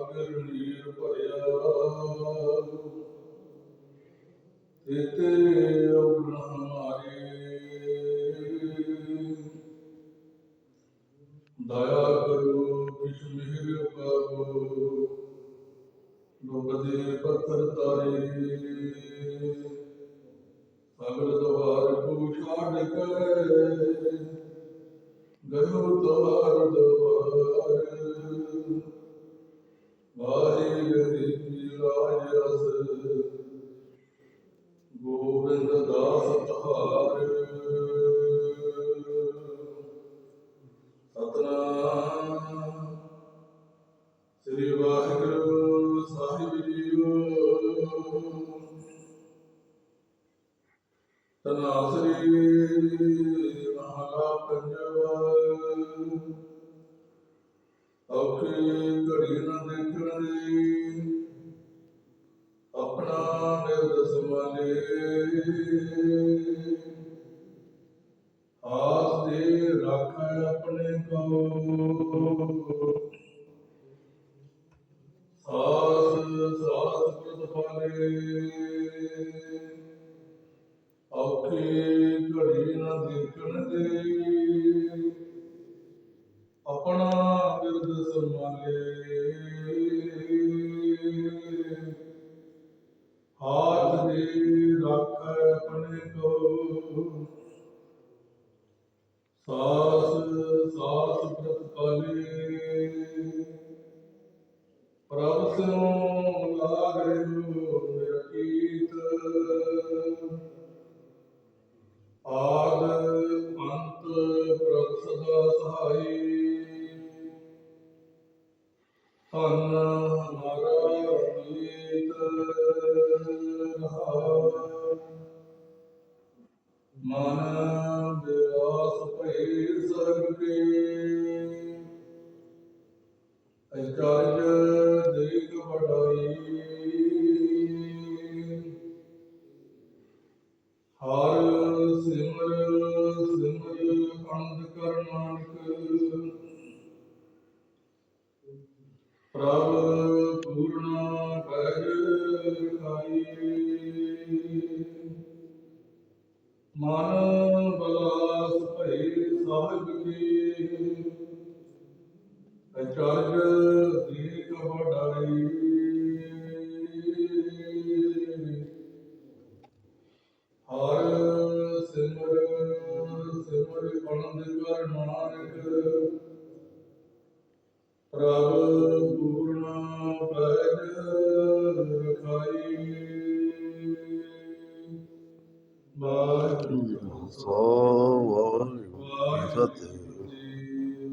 ਸਾਗਰ ਨੀਰ ਭਰਿਆ ਤੇਤੇ ਅਬਨਹਾਰੇ ਦਇਆ ਕਰੋ ਕਿਛ ਮਿਹਰ ਕਰੋ ਲੋਬਦੇ ਪੱਥਰ ਤਾਰੇ ਸਗਲ ਦਵਾਰ ਕੋ ਛਾੜ ਕੇ ਗਰੋ ਦਵਾਰ ਦਵਾਰ ਵਾਹਿਗੁਰੂ ਕੀ ਰਾਜ ਰਸ ਗੋਬਿੰਦ ਦਾਸ ਤਹਾਰ। ਸਤਨਾਮ। ਸ੍ਰੀ ਵਾਹਿਗੁਰੂ ਸਾਹਿਬ ਜੀਓ। ਤਨਾਸਰੀ ਮਹਲਾ ਪੰਜਵਾ। ਔਖੀ ਘੜੀ ਨਾ ਦੇਖਣ ਆਪਣਾ ਨਿਰਦ ਸਮਾਲੇ ਆਸ ਦੇ ਰੱਖ ਆਪਣੇ ਕੋ ਸਾਸ ਸਾਸ ਪ੍ਰਤਪਾਲੇ ਔਖੀ ਘੜੀ ਨਾ ਦੇਖਣ ਦੇ। ਆਪਣਾ ਬਿਰਦ ਸੰਭਾਲੇ ਆਪਣੇ ਕੋ ਸਾਸ ਸਾਸ ਪ੍ਰਤਪਾਲੇ ਪ੍ਰਭ ਸਿਉ ਲਾਗ ਰਹਿਓ ਮੇਰਾ ਆਦ ਅੰਤ ਪ੍ਰਭ ਸਦਾ ਸਹਾਈ। ਧੰਨ ਮਨ ਬਿਆਸ ਭਈ ਸਰਬ ਕੇ। ਅਚਰਜ ਦੇਖ ਬੜਾਈ ਹਰ ਸਿਮਰ ਸਿਮਰ ਅੰਧ ਕਰ ਨਾਨਕ। ਪ੍ਰਭ ਮਨ ਬਲਾਸ ਭਈ ਸਾਹਿਬ ਕੀ। ਅਚਰਜ ਦੇਖ ਵਡਾਈ। ਹਰ ਸਿਮਰ ਸਿਮਰ ਅਨੰਦ ਕਰ ਨਾਨਕ। ਪ੍ਰਭ ਪੂਰਨਾ ਪੈਜ ਰਖਾਈ। ਵਾਹਿਗੁਰੂ ਜੀ